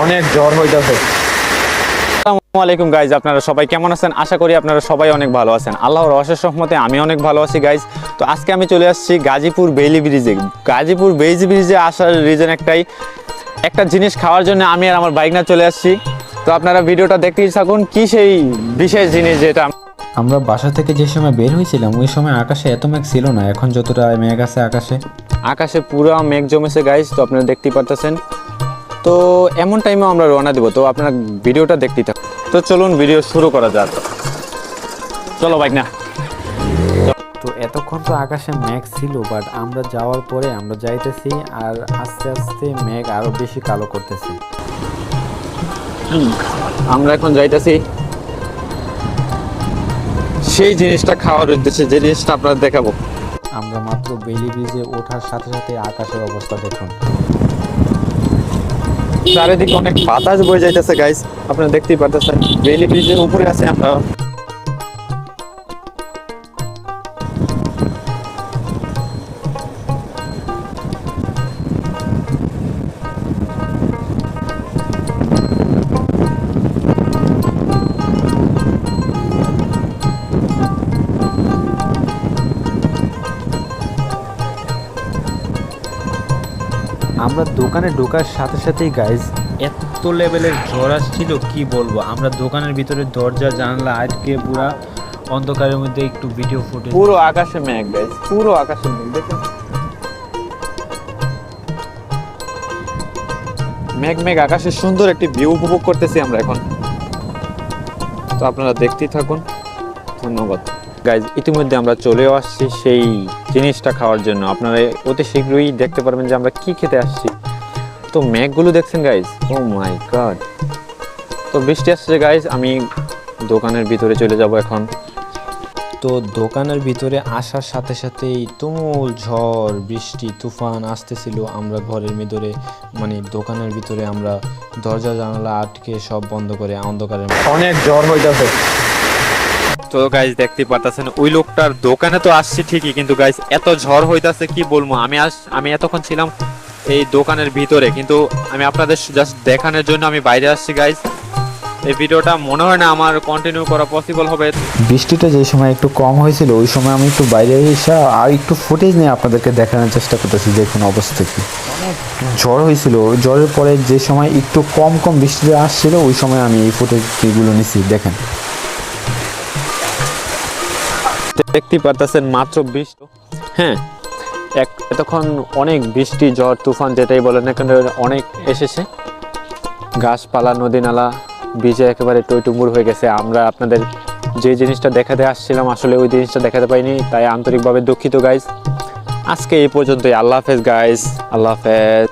অনেক জ্বর হইতাছে। আসসালামু আলাইকুম গাইজ আপনারা সবাই কেমন আছেন? আশা করি আপনারা সবাই অনেক ভালো আছেন। আল্লাহর অশেষ রহমতে আমি অনেক ভালো আছি গাইজ তো আজকে আমি চলে আসছি গাজীপুর বেইলি ব্রিজে। গাজীপুর বেইলি ব্রিজে আসার রিজন একটাই একটা জিনিস খাওয়ার জন্য আমি আর আমার বাইক না চলে আসছি। তো আপনারা ভিডিওটা দেখতেই থাকুন কি সেই বিশেষ জিনিস যেটা আমরা বাসা থেকে যে সময় বের হয়েছিলাম ওই সময় আকাশে এত মেঘ ছিল না। এখন যতটা মেঘ আছে আকাশে। আকাশে পুরো মেঘ জমেছে গাইজ তো আপনারা দেখতেই পারতেছেন। তো এমন টাইমেও আমরা রওনা দেবো তো আপনারা ভিডিওটা দেখতেই থাকুন। তো চলুন ভিডিও শুরু করা যাক। চলো বাইক না তো এতক্ষণ তো আকাশে ম্যাঘ ছিল বাট আমরা যাওয়ার পরে আমরা যাইতেছি আর আস্তে আস্তে মেঘ আরও বেশি কালো করতেছে। আমরা এখন যাইতেছি। সেই জিনিসটা খাওয়ার উদ্দেশ্যে যে জিনিসটা আপনারা দেখাবো। আমরা মাত্র বেলি ব্রিজে ওঠার সাথে সাথে আকাশের অবস্থা দেখুন। চারিদিকে অনেক বাতাস বয়ে যাইতেছে গাইস আপনারা দেখতেই পারতেছেন। বেলি ব্রিজের উপরে আছে আমরা। আমরা দোকানে ঢোকার সাথে সাথেই গাইজ এত লেভেলের ঝড় আসছিল, কি বলব? আমরা দোকানের ভিতরে দরজা, জানলা, আটকে পুরা অন্ধকারের মধ্যে একটু ভিডিও ফুটেজ পুরো আকাশে মেঘ গাইস পুরো আকাশে মেঘ, দেখেন। মেঘ মেঘ, আকাশের সুন্দর একটি ভিউ উপভোগ করতেছি আমরা এখন। তো আপনারা দেখতেই থাকুন। ধন্যবাদ। গাইজ ইতিমধ্যে আমরা চলেও আসছি সেই জিনিসটা খাওয়ার জন্য। আপনারা অতি শীঘ্রই দেখতে পারবেন যে আমরা কি খেতে আসছি। তো মেঘগুলো দেখছেন গাইজ ও মাই গড তো বৃষ্টি আসছে গাইজ আমি দোকানের ভিতরে চলে যাব এখন। তো দোকানের ভিতরে আসার সাথে সাথেই তুমুল ঝড়, বৃষ্টি, তুফান আসতেছিল আমরা ঘরের ভিতরে। মানে দোকানের ভিতরে আমরা দরজা জানালা আটকে সব বন্ধ করে অন্ধকারের অনেক জ্বর হইতাছে। তো গাইজ দেখতে পারতেছেন, ওই লোকটার দোকানে তো আসছি ঠিকই, কিন্তু গাইজ এত ঝড় হইতাছে, কি বলব? আমি আস, আমি এতক্ষণ ছিলাম এই দোকানের ভিতরে, কিন্তু আমি আপনাদের জাস্ট দেখানোর জন্য আমি বাইরে আসছি গাইজ এই ভিডিওটা মনে হয় না আমার কন্টিনিউ করা পসিবল হবে। বৃষ্টিটা যে সময় একটু কম হয়েছিল, ওই সময় আমি একটু বাইরে এসে আর একটু ফুটেজ নিয়ে আপনাদেরকে দেখানোর চেষ্টা করতেছি, দেখুন অবস্থা কি। ঝড় হয়েছিল ঝড়ের পরে যে সময় একটু কম কম বৃষ্টিটা আসছিল, ওই সময় আমি এই ফুটেজগুলো নিছি, দেখেন। দেখতেই পারতেছেন মাত্র বৃষ্টি। হ্যাঁ এক এতক্ষণ অনেক বৃষ্টি, ঝড়, তুফান যেটাই বলেন না কেন, অনেক এসেছে। গাছপালা নদী নালা বীজে একেবারে টইটুম্বুর হয়ে গেছে। আমরা আপনাদের যে জিনিসটা দেখাতে আসছিলাম, আসলে ওই জিনিসটা দেখাতে পাইনি, তাই আন্তরিকভাবে দুঃখিত গাইজ আজকে এই পর্যন্তই। আল্লাহ হাফেজ গাইজ আল্লাহ হাফেজ।